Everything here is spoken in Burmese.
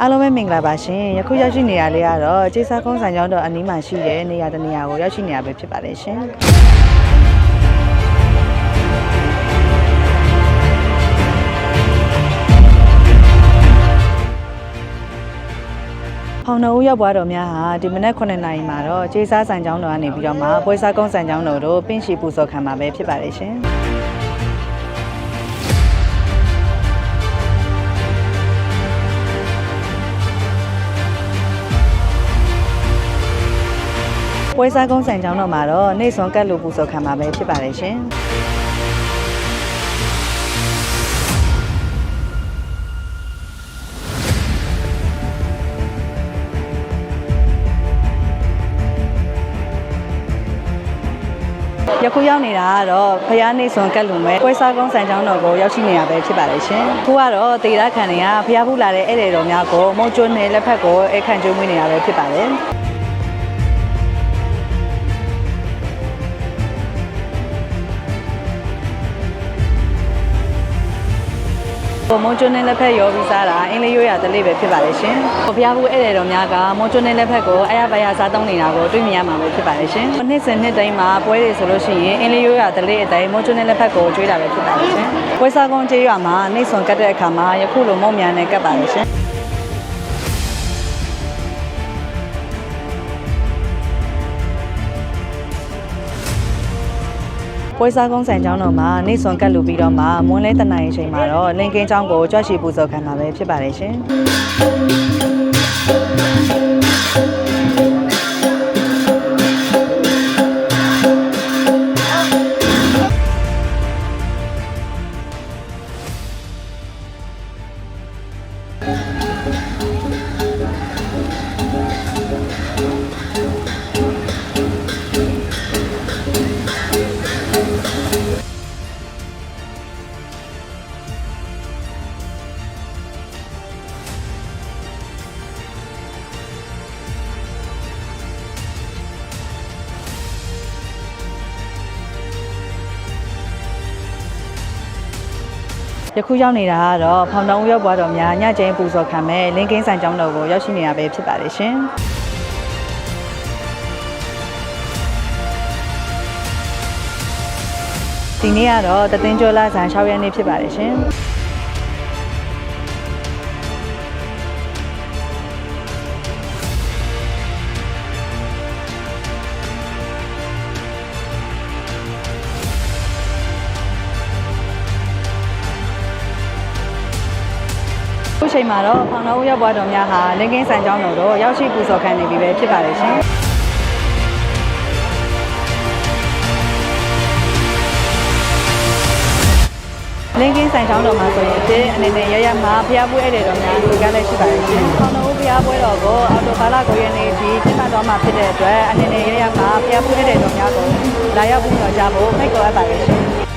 အားလုံးပဲမင်္ဂလာပါရှင်ယခုရောက်ရှိနေရလေးကတော့ကျေးစာကုန်းဆိုင်ကျောင်းတော်အနီးမှာရှိတဲ့နေရာတစ်နေရာကိုရောက်ရှိနေရပဲဖြစ်ပါတယ်ရှင်ဖောင်တော်ဦးရောက်ပွားတော်များဟာဒီမနက်9နာရီမှာတော့ကျေးစားဆိုင်ကျောင်းတော်ကနေပြီးတော့မှပွဲစားကုန်းဆိုင်ကျောင်းတော်တို့ပင့်ရှိပူဇော်ခံမှာပဲဖြစ်ပါတယ်ရှင် ပွဲစားကုန်းဆိုင်ကျောင်းတော်မှာတော့နေစွန်ကတ်လိုပူဇော်ခံမှာပဲဖြစ်ပါတယ်ရှင်။ယခုရောက်နေတာကတော့ဖယားနေစွန်ကတ်လူမဲ့ပွဲစားကုန်းဆိုင်ကျောင်းတော်ကိုရောက်ရှိနေရပဲဖြစ်ပါတယ်ရှင်။ခုကတော့တေရခန်တွေကဖယားဘူးလာတဲ့ဧည့်သည်တော်များကိုမုံကျွန်းနဲ့လက်ဖက်ကိုအခန့်ကျွေးမွေးနေတာပဲဖြစ်ပါတယ်။ မွန်ကျွန်းနဲ့လက်ဖက်ရောပြီးစားတာအင်းလေးရိုးရတလေးပဲဖြစ်ပါလေရှင်။ကိုဖျားဘူးဧည့်သည်တော်များကမွန်ကျွန်းနဲ့လက်ဖက်ကိုအရပါရစားသုံးနေတာကိုတွေ့မြင်ရမှာပဲဖြစ်ပါလေရှင်။နှစ်စဉ်နှစ်တိုင်းမှာပွဲတွေဆိုလို့ရှိရင်အင်းလေးရိုးရတလေးအတိုင်းမွန်ကျွန်းနဲ့လက်ဖက်ကိုကျွေးတာပဲဖြစ်ပါလေရှင်။ပွဲစားကုန်းကျေးရွာမှာနှိမ့်စွန်ကတ်တဲ့အခါမှာယခုလိုမုံမြန်နဲ့ကတ်ပါလေရှင်။ ပွဲစားကုန်းဆိုင်ကျောင်းတော်မှာနေစွန်ကတ်လူပြီးတော့မှမွန်းလဲတနိုင်အချိန်မှာတော့လင်ကင်းကျောင်းကိုကြွရှိပူဇော်ခံမှာပဲဖြစ်ပါတယ်ရှင်။ ယခုရောက်နေတာကတော့ဖောင်တောင်ဦးရောက်ပွားတော်များညကျင်းပူဇော်ခံမဲ့လင်းကင်းဆိုင်ကျောင်းတော်ကိုရောက်ရှိနေတာပဲဖြစ်ပါတယ်ရှင်ဒီနေ့ကတော့တသိန်းကျော်လာဆန်6ရက်နေ့ဖြစ်ပါတယ်ရှင် ခုချိန်မှာတော့ဖောင်တော်ဦးရောက်ပွားတော်များဟာလင်းကင်းဆိုင်ကျောင်းတော်တို့ရောက်ရှိပူဇော်ခံနေပြီပဲဖြစ်ပါတယ်ရှင်လင်းကင်းဆိုင်ကျောင်းတော်မှာဆိုရင်အစ်အနေနဲ့ရရမှာဖျားပွဲဧည့်သည်တော်များဒီကလည်းရှိပါတယ်ရှင်။ဖောင်တော်ဦးဖျားပွဲတော်ကိုအော်တိုဘာလ9ရက်နေ့ထိကျင်းပတော်မှာဖြစ်တဲ့အတွက်အနေနဲ့ရရမှာဖျားပွဲဧည့်သည်တော်များကိုလာရောက်ပူဇော်ကြဖို့ဖိတ်ခေါ်အပ်ပါတယ်ရှင်။